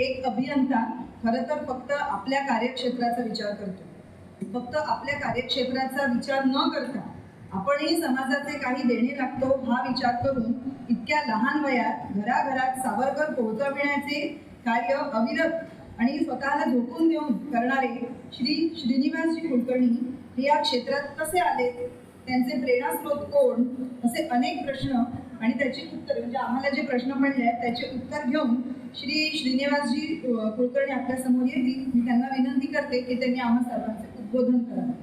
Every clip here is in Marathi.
एक अभियंता खरं तर फक्त आपल्या कार्यक्षेत्राचा विचार करतो. फक्त आपल्या कार्यक्षेत्राचा विचार न करता आपणही समाजाचे काही देणे लागतो हा विचार करून इतक्या लहान वयात घराघरात सावरकर पोहोचविण्याचे कार्य अविरत आणि स्वतःला झोकून देऊन करणारे श्री श्रीनिवासजी कुलकर्णी हे या क्षेत्रात कसे आले? त्यांचे प्रेरणास्रोत कोण? असे अनेक प्रश्न आणि त्याची उत्तर म्हणजे आम्हाला जे प्रश्न पडले आहेत त्याचे उत्तर घेऊन श्री श्रीनिवासजी कुलकर्णी आपल्यासमोर येतील. मी त्यांना विनंती करते की त्यांनी आम्हा सर्वांचे उद्बोधन करावे.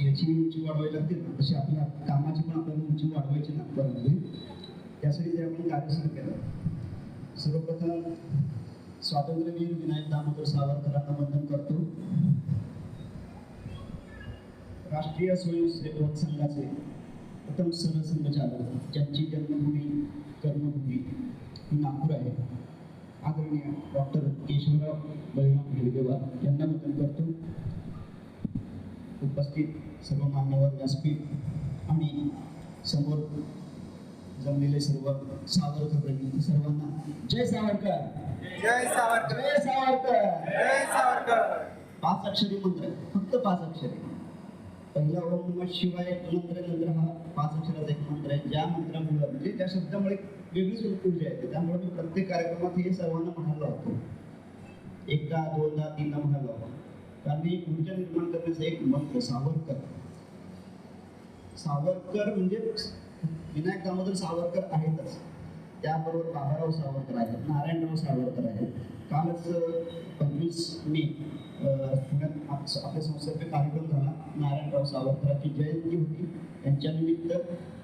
याची उंची वाढवायला लागते ना. तशी आपल्या कामाची पण आपल्याला उंची वाढवायची ना. त्यासाठी जे आपण कार्य केला केलं सर्वप्रथम स्वातंत्र्यवीर विनायक दामोदर सावरकरांना वंदन करतो. राष्ट्रीय स्वयंसेवक संघाचे प्रथम सरसंघचालक ज्यांची जन्मभूमी कर्मभूमी ही नागपूर आहे. आदरणीय डॉक्टर केशवराव बळीराम हेडगेवार यांना वंदन करतो. उपस्थित सर्व मान्यवर व्यासपीठ आणि समोर जमलेले सर्व सावरकर प्रेमी सर्वांना. जय सावरकर. जय सावरकर. जय सावरकर. जय सावरकर. पाच अक्षरी मंत्र. फक्त पाच अक्षरी. पहिला ओम नमः शिवाय नंतर नंतर हा पाच अक्षराचा एक मंत्र आहे. ज्या मंत्रामुळे म्हणजे त्या शब्दामुळे वेगळीच ऊर्जा येते त्यामुळे मी प्रत्येक कार्यक्रमात हे सर्वांना म्हणायला लावतो. एकदा दोनदा तीनदा म्हणायला लावतो. कारण ही ऊर्जा निर्माण करण्याचा एक मंत्र सावरकर. सावरकर म्हणजे विनायक दामोदर सावरकर आहेतच. त्याबरोबर बाबाराव सावरकर आहेत नारायणराव सावरकर आहेत. कालच पंचवीस मे पुण्यात आप- आपल्या संस्थेचा कार्यक्रम झाला. नारायणराव सावरकरांची जयंती होती. त्यांच्या निमित्त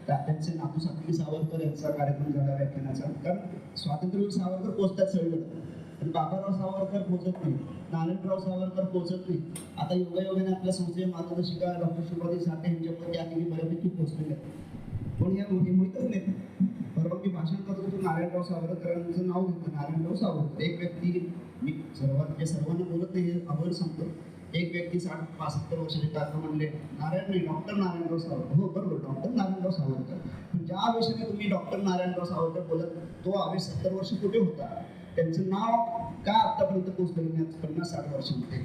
त्यांचे नातू साखळी सावरकर यांचा कार्यक्रम झाला व्याख्यानाचा. कारण स्वातंत्र्यवीर सावरकर पोचतात सगळीकडे. पण बाबाराव सावरकर पोचत नाही. नारायणराव सावरकर पोचत नाही. आता योगायोगाने आपल्या संस्थेच्या मार्गदर्शिका डॉक्टर शुभादी साठे यांच्यामुळे त्या ठिकाणी बऱ्यापैकी पोहोचलेल्या आहेत. पण या हे माहीतच नाही. परवा मी भाषण करत होतो नारायणराव सावरकरांचं नाव घेतलं नारायणराव सावरकर. एक व्यक्ती मी सर्वात जे सर्वांना बोलत नाही हे अभर सांगतो. एक व्यक्ती साठ पासष्टर वर्षाचे काका म्हणले नारायण नाही डॉक्टर नारायणराव सावरकर. हो बरोबर डॉक्टर नारायणराव सावरकर. पण ज्या आवेशाने तुम्ही डॉक्टर नारायणराव सावरकर बोलत तो आवेश सत्तर वर्ष कुठे होता? त्यांचं नाव का आतापर्यंत पोहोचलेलं नाही? पन्नास साठ वर्षामध्ये.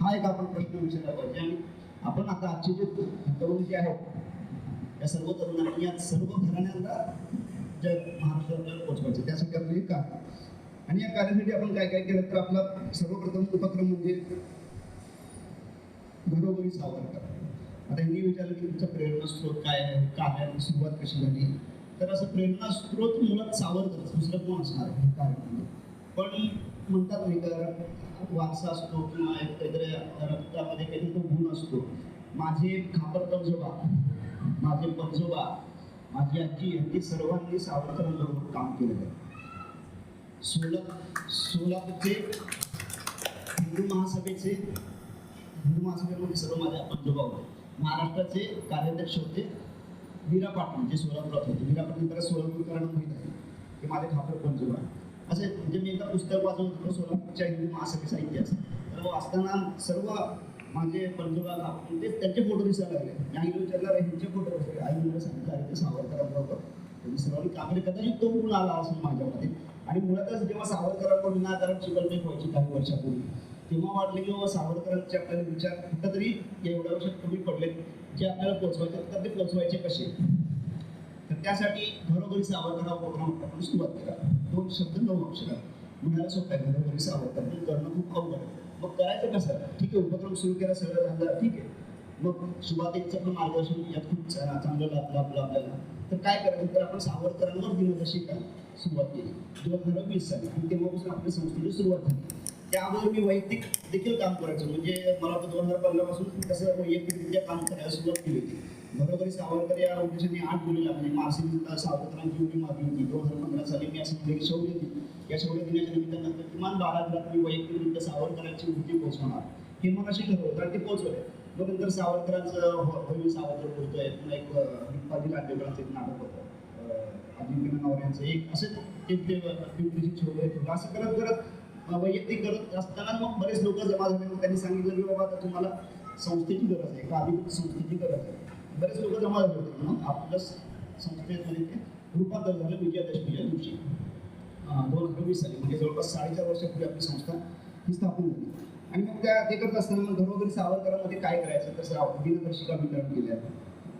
हा एक आपण प्रश्न विचारला पाहिजे. आणि आपण आता आजचे जे तरुण जे आहेत या सर्व तरुणांनी या सर्व घराण्यांना जग महाराष्ट्रात पोहोचवायचं त्यासाठी आपलं हे काम. आणि या कार्यासाठी आपण काय काय केलं तर आपला सर्वप्रथम उपक्रम म्हणजे घरोघरी सावरकर आता यांनी विचारलं की तुमचा प्रेरणास्रोत काय आहे? कार्याची सुरुवात कशी झाली? तर असं प्रेरणास्रोत मुळात सावरकर दुसरं कोण असणार हे कार्यक्रम पण म्हणतात नाही का वारसा असतो किंवा एक काहीतरी रक्तामध्ये काहीतरी तो गुण असतो. माझे खापर जोबा माझे पंजोबा माझी आजी यांनी सर्वांनी सावरकरांबरोबर काम केलेलं आहे. सोला सोलापूरचे हिंदू महासभेचे हिंदू महासभेमध्ये सर्व माझ्या पंजोबा होते. महाराष्ट्राचे कार्याध्यक्ष होते वीरा पाटील जे सोलापुरात होते. वीरा पाटील बऱ्याच सोलापूरकरांना माहीत आहे. ते माझे खापर पंजोबा असे म्हणजे मी एकदा पुस्तक वाचून होतो सोलापूरच्या हिंदू महासभेचा इतिहास. तर वाचताना सर्व माझे पंजोबा ते त्यांचे फोटो दिसायला लागले. मी विचारला विचारलं ह्यांचे फोटो असले आई मला सांगितलं अरे ते सावरकरांबरोबर सर्वांनी कदाचित तो गुण आला असून माझ्यामध्ये. आणि मुळातच जेव्हा सावरकरांवर विनाकारण चिकलमेक व्हायची काही वर्षापूर्वी तेव्हा वाटलं की बाबा सावरकरांचे आपल्याला विचार कुठंतरी एवढ्या वर्षात कमी पडले जे आपल्याला पोचवायचे तर ते पोचवायचे कसे? तर त्यासाठी घरोघरी सावरकर हा उपक्रम आपण सुरुवात केला दोन शब्द नऊ अक्षर. म्हणायला सोपं आहे घरोघरी सावरकर. करणं खूप अवघड आहे. मग करायचं कसं ठीक आहे उपक्रम सुरू केला सगळं झालं ठीक आहे. मग सुरुवातीचं पण मार्गदर्शन यात खूप चांगलं लाभलं आपलं आपल्याला तर काय करायचं? तर आपण सावरकरांवर दिनदर्शिका सुरुवात केली. दोन हजार वीस साली. आणि तेव्हापासून आपल्या संस्थेची सुरुवात झाली. त्या अगोदर मी वैयक्तिक देखील काम करायचो. म्हणजे मला दोन हजार पंधरापासून कसं वैयक्तिकरित्या काम करायला सुरुवात केली होती. बरोबरी सावरकर या उद्देशाने आठ गुन्हे लागले. मासिक सावरकरांची उडी मारली होती. दोन हजार पंधरा साली मी असं म्हणजे शौर्य दिली या शौर्य दिनाच्या निमित्तानंतर किमान बारा दिवसात मी वैयक्तिकरित्या सावरकरांची वृत्ती पोहोचवणार. हे मला अशी ठरवलं आणि ते पोहोचवले मग नंतर सावरकरांचं हो- होईल सावरकर बोलतोय. पुन्हा एक पाटील आंबेडकरांचं एक नाटक होतं. अं, अजिंक्य नवऱ्यांचं एक असं एक ते पिंपरीची असं करत करत वैयक्तिक करत असताना मग बरेच लोक जमा झाले. मग त्यांनी सांगितलं की बाबा आता तुम्हाला संस्थेची गरज आहे. का अधिकृत संस्थेची गरज आहे. बरेच लोक जमा झाले होते. मग आपलं संस्थेमध्ये ते रूपांतर झालं विजयादशमीच्या दिवशी. दोन हजार वीस साली. म्हणजे जवळपास साडेचार वर्षापूर्वी आपली संस्था ही स्थापन झाली. आणि मग त्या ते करत असताना मग घरोघरी सावरकरांमध्ये काय करायचं? तर साव- दिनदर्शिका वितरण केल्या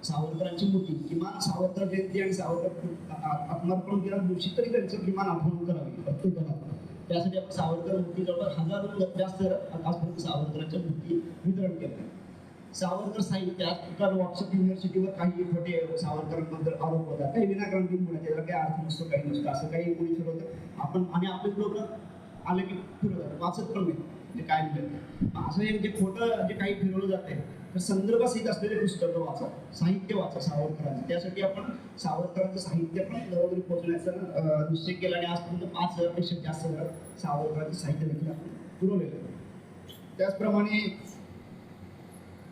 सावरकरांची मूर्ती किमान सावरकर जयंती आणि सावरकर आत्मार्पण केल्या दिवशी तरी त्यांचं किमान आठवण करावी प्रत्येकाला. त्यासाठी आपण सावरकर मूर्ती जवळपास हजारो जास्त आजपर्यंत सावरकरांच्या मूर्ती वितरण केल्या. सावरकर साहित्य आजकाल व्हॉट्सअप युनिव्हर्सिटीवर काही खोटे सावरकरांबद्दल आरोप होतात काही विनाकारण बोलण्यात त्याला काही अर्थ नसतो काही नसतं असं काही कोणी ठरवतं आपण आणि आपले लोक आले की फिरवतात वाचत पण नाही ते म्हणजे काय म्हणतात असं हे म्हणजे खोटं जे काही फिरवलं जाते तर संदर्भासहित असलेले पुस्तकं वाचा साहित्य वाचा सावरकरांचं. त्यासाठी आपण सावरकरांचं साहित्य पण जवळजवळ पोहोचण्याचा निश्चय केला आणि आजपर्यंत पाच हजारपेक्षा जास्त सावरकरांचं साहित्य देखील आपण पुरवलेलं त्याचप्रमाणे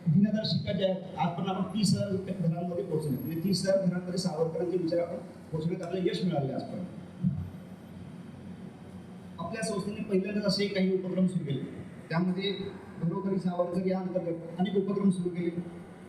त्याचप्रमाणे दिनदर्शिका ज्या आहेत आजपर्यंत आपण तीस हजार रुपये घरांमध्ये पोहोचले. म्हणजे तीस हजार घरांमध्ये सावरकरांचे विचार आपण पोहोचण्यात आपल्याला यश मिळाले आजपर्यंत आपल्या संस्थेने पहिल्यांदाच असे काही उपक्रम सुरू केले. त्यामध्ये घरोघरी सावरकर या अंतर्गत अनेक उपक्रम सुरू केले.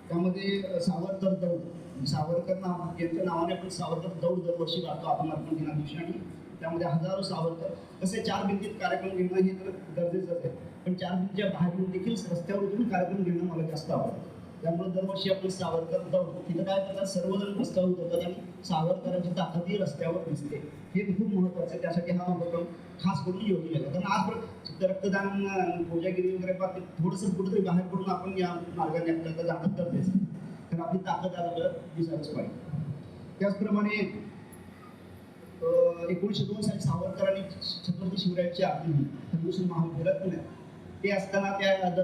त्यामध्ये सावरकर दौड. सावरकर नाव यांच्या नावाने आपण सावरकर दौड दरवर्षी काढतो. आपण अर्पण दिनादिवशी आणि त्यामध्ये हजारो सावरकर. असे चार भिंतीत कार्यक्रम घेणं हे तर गरजेचंच आहे. पण चार भिंतीच्या बाहेरून देखील रस्त्यावर उतरून कार्यक्रम घेणं मला जास्त आवडतं. त्यामुळे दरवर्षी आपण सावरकर दौड तिथं काय करतात सर्वजण रस्त्यावर उतरतात आणि सावरकरांची ताकदही रस्त्यावर दिसते. हे खूप महत्वाचं आहे. त्यासाठी हा उपक्रम खास करून योग्य आहे. कारण आज रक्तदान पूजागिरी वगैरे बाबतीत थोडंसं कुठेतरी बाहेर पडून आपण या मार्गाने आपल्याला जाणत गरजेचं तर आपली ताकद आज आपल्याला दिसायलाच पाहिजे. त्याचप्रमाणे अं, एकोणीसशे दोन साली सावरकरांनी छत्रपती शिवरायांची आरती हिंदू महाविद्यालयात पुण्यात. ते असताना त्या दर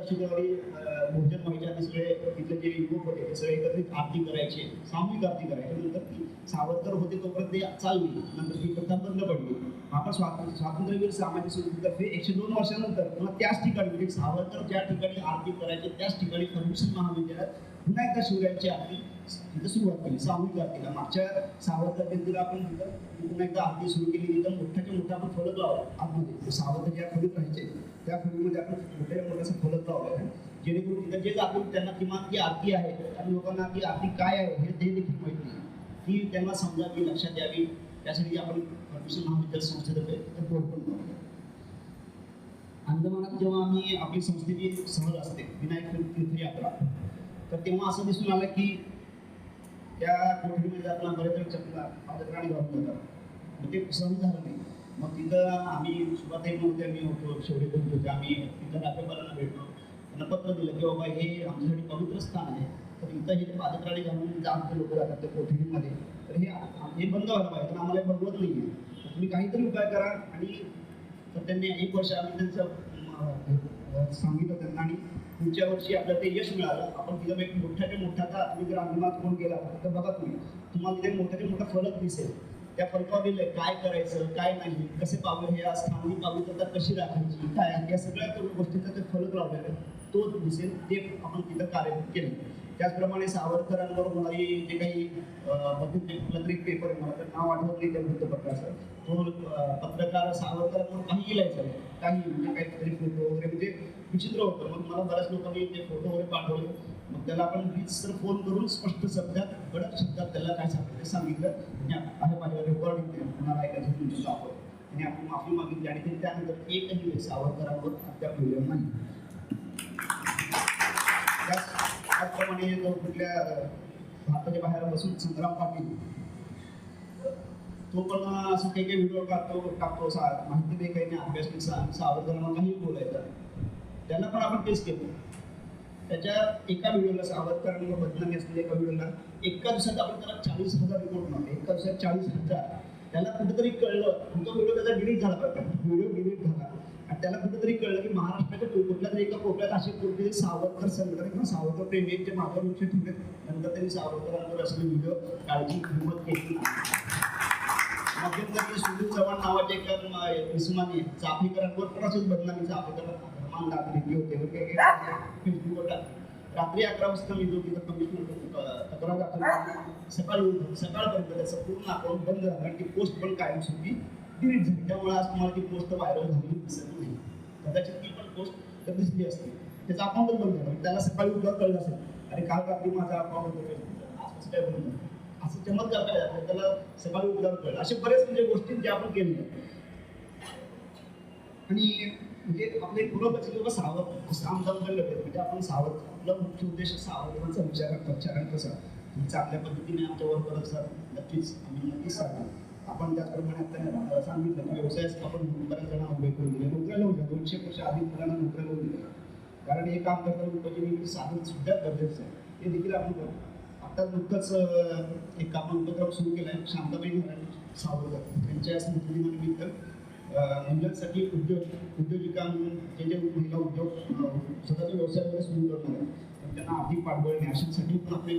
भोजन व्हायच्या सगळे तिथले जे युवक होते ते सगळे एकत्रित आरती करायचे सामूहिक आरती करायचे. नंतर ती सावरकर होते तोपर्यंत ते चालली. नंतर ही प्रथा बंद पडली. आपण स्वातंत्र्य स्वातंत्र्यवीर सामाजिक संस्थेतर्फे एकशे दोन वर्षानंतर पुन्हा त्याच ठिकाणी म्हणजे सावरकर ज्या ठिकाणी आरती करायचे त्याच ठिकाणी फर्ग्युसन महाविद्यालयात पुन्हा एकदा शिवरायांची आरती तिथं सुरुवात केली. सामूहिक आरतीला मागच्या सावरकर जयंतीला आपण तिथं पुन्हा एकदा आरती सुरू केली. तिथं मोठ्याच्या मोठा आपण फलक लावला आतमध्ये. सावरकर ज्या खोलीत राहायचे त्या खोलीमध्ये आपण मोठ्या मोठ्याचा फलक लावला. जेणेकरून तिथं जे दाखवून त्यांना किमान ती आरती आहे आणि लोकांना ती आरती काय आहे हे ते देखील माहिती नाही. ती त्यांना समजावी लक्षात यावी त्यासाठी आपण फर्ग्युसन महाविद्यालय संस्थेतर्फे लावलं. अंदमानात जेव्हा आम्ही आपली संस्थेची सहल असते विनायक तीर्थयात्रा तर तेव्हा असं दिसून आलं की त्या कोठडीमध्ये आपला पर्यटन चकला. माझ्या प्राणी घालून जातात मग ते सहन झालं नाही. मग तिथं आम्ही सुभाताई नव्हते मी होतो शेवटी कोण होते आम्ही तिथं नाट्यपालांना भेटलो. त्यांना पत्र दिलं की बाबा हे आमच्यासाठी पवित्र स्थान आहे. तर इथं हे पादत्राणी घालून जास्त लोक जातात त्या कोठडीमध्ये तर हे हे बंद व्हायला पाहिजे. पण आम्हाला हे बघवत नाही आहे तुम्ही काहीतरी उपाय करा. आणि तर त्यांनी एक वर्ष आम्ही त्यांचं सांगितलं त्यांना आणि पुढच्या वर्षी आपल्याला ते यश मिळालं. आपण तिथं एक मोठ्याच्या मोठा आता तुम्ही जर अंतिमात कोण गेला तर बघा तुम्ही तुम्हाला तिथे मोठ्याच्या मोठा फरक दिसेल. त्या फरकावर लिहिलंय काय करायचं काय नाही कसे पावलं हे स्थानिक पावित्रता कशी राखायची काय या सगळ्या गोष्टीचा ते फरक लावलेला आहे. तो दिसेल ते आपण तिथं कार्य केलं. त्याचप्रमाणे सावरकरांवर होणारी जे काही पत्रिक पेपर मला तर नाव आठवत नाही त्या वृत्तपत्राचं. तो पत्रकार सावरकरांवर काही लिहायचं काही म्हणजे काहीतरी फोटो वगैरे म्हणजे विचित्र होतं. मग मला बऱ्याच लोकांनी ते फोटो वगैरे पाठवले. मग त्याला आपण प्लीज सर फोन करून स्पष्ट शब्दात कडक शब्दात त्याला काय सांगितलं ते सांगितलं. आहे माझ्या रेकॉर्डिंग पुन्हा ऐकायचं तुमचं जॉब आणि आपण माफी मागितली. आणि त्यानंतर एकही सावरकरांवर अद्याप नाही. आणि जो कुठल्या भारताच्या बाहेर बसून संग्राम पाटील. तो पण असं काही काही व्हिडिओ टाकतो टाकतो असा माहिती नाही काही नाही अभ्यास नाही सा सावरकरांना काही बोलायचा. त्यांना पण आपण तेच केलं. त्याच्या एका व्हिडिओला सावरकरांवर बदनामी असलेल्या एका व्हिडिओला एका दिवसात आपण त्याला चाळीस हजार रिपोर्ट नव्हते एका दिवसात चाळीस हजार. त्याला कुठेतरी कळलं. तो व्हिडिओ त्याचा डिलीट झाला बरं व्हिडिओ डिलीट झाला. आणि त्याला कुठेतरी कळलं की महाराष्ट्राच्या कुठल्या तरी एका कोपऱ्यात असे कुठेतरी सावरकर संघटना किंवा सावरकर प्रेमी प्रेमीचे मागावर लक्ष ठेवले. नंतर त्यांनी सावरकरांवर असले व्हिडिओ काळजी हिंमत केली मध्यंतरी सुनील चव्हाण नावाचे एक म- इस्मानी चाफेकरांवर पण असेच बदनामी. चाफेकर धर्मान दाखले होते वगैरे फेसबुकवर टाकले. रात्री अकरा वाजता मी जो तिथं कमिशनर तक्रार दाखल सकाळी सकाळपर्यंत त्याचं पूर्ण अकाउंट बंद झालं. आणि ती पोस्ट पण कायमस्वरूपी डिलीट त्यामुळे आज तुम्हाला ती पोस्ट व्हायरल झालेली दिसत नाही. कदाचित ती पण पोस्ट दिसली असते त्याचं अकाउंट बंद झालं त्याला सकाळी उद्या कळलं असेल अरे काल रात्री माझा अकाउंट होतं फेसबुकचं आज काय बंद असं चमत्कार काय झालं त्याला सकाळी उद्या कळलं. असे बरेच म्हणजे गोष्टी जे आपण केल्या आणि म्हणजे आपले पूर्वपक्षी लोक सावध सामदाम लढत म्हणजे आपण सावध. आपला मुख्य उद्देश सावधानाचा विचार प्रचारण कसा? तुम्ही चांगल्या पद्धतीने आमच्यावर करत असाल नक्कीच. आम्ही नक्कीच सांगू आपण त्याचप्रमाणे आता सांगितलं. की व्यवसाय आपण बऱ्याच जणांना उभे करून दिले. नोकऱ्या लावून दिल्या दोनशे वर्ष अधिक मुलांना नोकऱ्या लावून दिल्या. कारण हे काम करताना उपजीविकेचं साधन सुद्धा गरजेचं आहे. ते देखील आपण करू आता नुकतंच एक काम उपक्रम सुरू केला आहे शांताबाई महाराज सावरकर. त्यांच्या स्मृतिदिनानिमित्त मुलांसाठी उद्योग उद्योजिका म्हणून जे जे महिला उद्योग स्वतःच्या व्यवसायामध्ये व्यवसाय वगैरे सुरू करणार आहेत त्यांना आर्थिक पाठबळ अशांसाठी पण आपले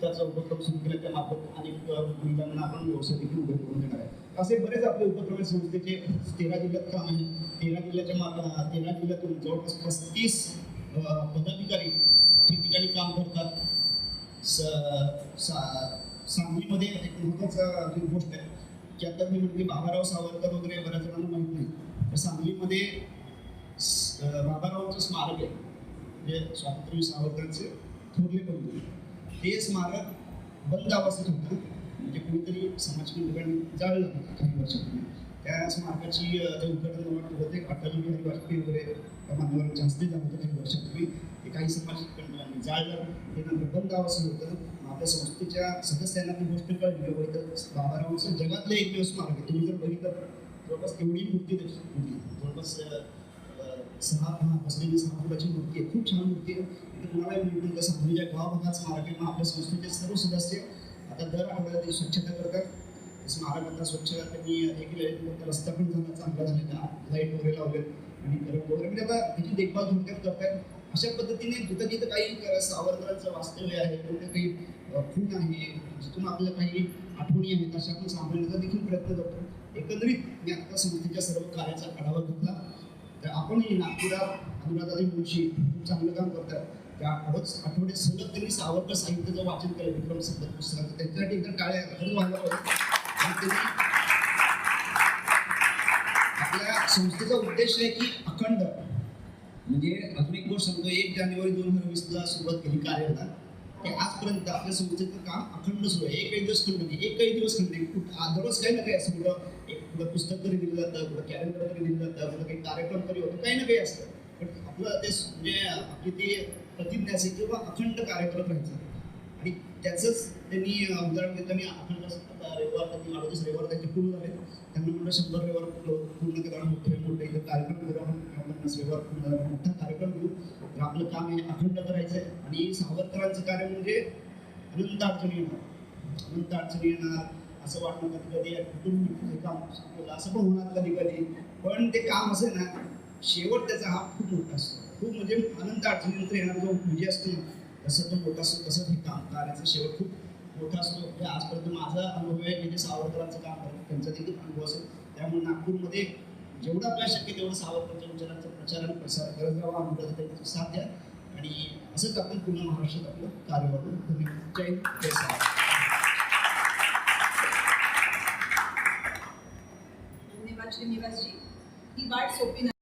त्याचा उपक्रम सुरू केला त्या मार्फत अनेक अं, महिलांना आपण व्यवसाय देखील उभे करून देणार आहे. असे बरेच आपले उपक्रम आहेत संस्थेचे तेरा जिल्ह्यात काम आहे. तेरा जिल्ह्याच्या माता तेरा जिल्ह्यातून जवळपास पस्तीस पदाधिकारी ठिकठिकाणी काम करतात. स- सा- सांगलीमध्ये एक महत्त्वाचा जी गोष्ट आहे की आता मी म्हणजे बाबाराव सावरकर वगैरे बऱ्याच जणांना माहीत नाही. तर सांगलीमध्ये बाबारावांचं स्मारक आहे. म्हणजे स्वातंत्र्यवीर सावरकरांचे थोरले बंधू. ते स्मारक बंद अवस्थेत होतं. म्हणजे कोणीतरी समाजकंटकांनी जाळलं होतं काही वर्षापूर्वी. त्या स्मारकाची जे उद्घाटन मला होते अटल बिहारी वाजपेयी वगैरे त्या मान्यवरांच्या हस्ते झालं होतं काही वर्षापूर्वी. ते काही समाज समाजकंटकांनी जाळलं. हे नंतर बंद अवस्थेत होतं. आपल्या संस्थेच्या सदस्यांना ती गोष्ट कळली. की इथं बाबारावांचं जगातलं एकमेव स्मारक आहे. तुम्ही जर बघितलं जवळपास तेवढी मूर्ती त्याची जवळपास सहा हा बसलेली सहा फुटाची मूर्ती आहे. खूप छान मूर्ती आहे. इथे तुम्हाला मिळून कसं सांगलीच्या गावाभागात स्मारक मग आपल्या संस्थेचे सर्व सदस्य आता दर आठवड्यात स्वच्छता करतात ते स्मारक आता स्वच्छ त्यांनी हे केलं रस्ता पण झाला चांगला झालेला लाइट वगैरे लावलेत आणि गरम वगैरे. म्हणजे आता त्याची देखभाल थोडक्यात करतात अशा पद्धतीने जिथं जिथं काही अं, सावरकरांचं वास्तव्य आहे. कुठे काही अं, खूण आहे. जिथून आपल्याला काही आठवणी आहेत अशा आपण सांभाळण्याचा देखील प्रयत्न करतो एकंदरीत मी आता संस्थेच्या सर्व कार्याचा आढावा घेतला. तर आपणही नागपुरात अनुराधाताई मुळशी खूप चांगलं काम करतात. त्या खरंच आठवडे सलग त्यांनी सावरकर साहित्याचं वाचन केलं विक्रम सत्तर पुस्तकाचं त्यांच्यासाठी एकदम टाळ्या खरंच व्हायला पाहिजे आणि त्यांनी आपल्या संस्थेचा उद्देश आहे की अखंड. म्हणजे अजून एक गोष्ट सांगतो एक जानेवारी दोन हजार वीसला सुरुवात केली कार्याला ते आजपर्यंत आपल्या संस्थेचं काम अखंड सुरू आहे. एकही दिवस खंड एक काही दिवस खंड कुठं दररोज काही ना काही असं कुठं पुस्तक तरी दिलं जातं कुठं कॅलेंडर तरी दिलं जातं कुठं काही कार्यक्रम तरी होतो काही ना काही असतं. पण आपलं ते म्हणजे आपली ती प्रतिज्ञा असेल किंवा अखंड कार्यक्रम राहायचा. आणि त्याचंच त्यांनी उदाहरण देतं मी अखंड रविवार त्यांनी अडोतीस रविवार त्यांचे पूर्ण झाले त्यांना म्हणलं शंभर रविवार पूर्ण पूर्ण करा मोठे मोठे इथं कार्यक्रम करू आपण पन्नास रविवार पूर्ण मोठा कार्यक्रम घेऊ. तर आपलं काम हे अखंड करायचं आहे. आणि सावरकरांचं कार्य म्हणजे अनंत अडचणी येणार. अनंत अडचणी येणार. असं वाटणं कधी कधी कुठून हे काम केलं असं पण होणार कधी कधी. पण ते काम असं आहे ना शेवट त्याचा हा खूप मोठा असतो. खूप म्हणजे अनंत अडचणीनंतर येणार जो म्हणजे असतो ना तसं तो मोठा असतो तसंच हे काम करण्याचा शेवट खूप मोठा असतो. म्हणजे आजपर्यंत माझा अनुभव आहे म्हणजे सावरकरांचं काम करतो त्यांचा देखील अनुभव असेल. त्यामुळे नागपूरमध्ये जेवढं आपल्या शक्य तेवढं सावरकरांच्या विचारांचा प्रचार आणि प्रसार करत जावा अनुराधा त्यांची साथ द्या. आणि असंच आपण पूर्ण महाराष्ट्रात आपलं कार्य वाढवू धन्यवाद जय जय सावरकर. धन्यवाद श्रीनिवासजी ही वाट सोपी नाही